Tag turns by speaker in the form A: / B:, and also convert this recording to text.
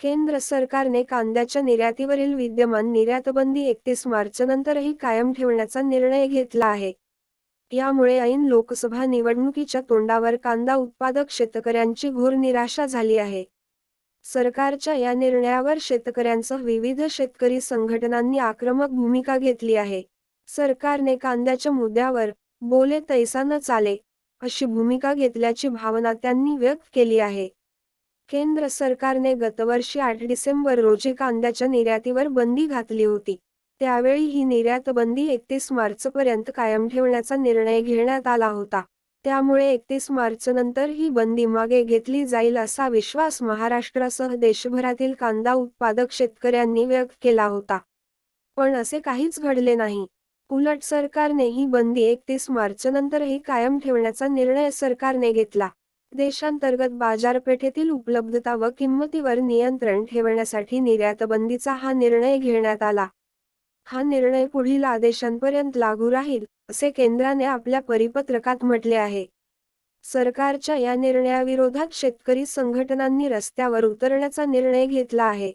A: केंद्र सरकारने कांद्याच्या निर्यातीवरील विद्यमान निर्यातबंदी एकतीस मार्चनंतरही कायम ठेवण्याचा निर्णय घेतला आहे. यामुळे ऐन लोकसभा निवडणुकीच्या तोंडावर कांदा उत्पादक शेतकऱ्यांची घोर निराशा झाली आहे. सरकारच्या या निर्णयावर शेतकऱ्यांसह विविध शेतकरी संघटनांनी आक्रमक भूमिका घेतली आहे. सरकारने कांद्याच्या मुद्द्यावर बोले तैसा न चाले अशी भूमिका घेतल्याची भावना त्यांनी व्यक्त केली आहे. केंद्र सरकारने गतवर्षी आठ डिसेंबर रोजी कांद्याच्या निर्यातीवर बंदी घातली होती. त्यावेळी ही निर्यात बंदी एकतीस मार्चपर्यंत कायम ठेवण्याचा निर्णय घेण्यात आला होता. त्यामुळे एकतीस मार्चनंतर ही बंदी मागे घेतली जाईल असा विश्वास महाराष्ट्रासह देशभरातील कांदा उत्पादक शेतकऱ्यांनी व्यक्त केला होता. पण असे काहीच घडले नाही. उलट सरकारने ही बंदी एकतीस मार्चनंतरही कायम ठेवण्याचा निर्णय सरकारने घेतला. देशांतर्गत बाजारपेठेतील उपलब्धता व किंमतीवर नियंत्रण ठेवण्यासाठी निर्यातबंदीचा हा निर्णय घेण्यात आला. हा निर्णय पुढील आदेशांपर्यंत लागू राहील असे केंद्राने आपल्या परिपत्रकात म्हटले आहे. सरकारच्या या निर्णयाविरोधात शेतकरी संघटनांनी रस्त्यावर उतरण्याचा निर्णय घेतला आहे.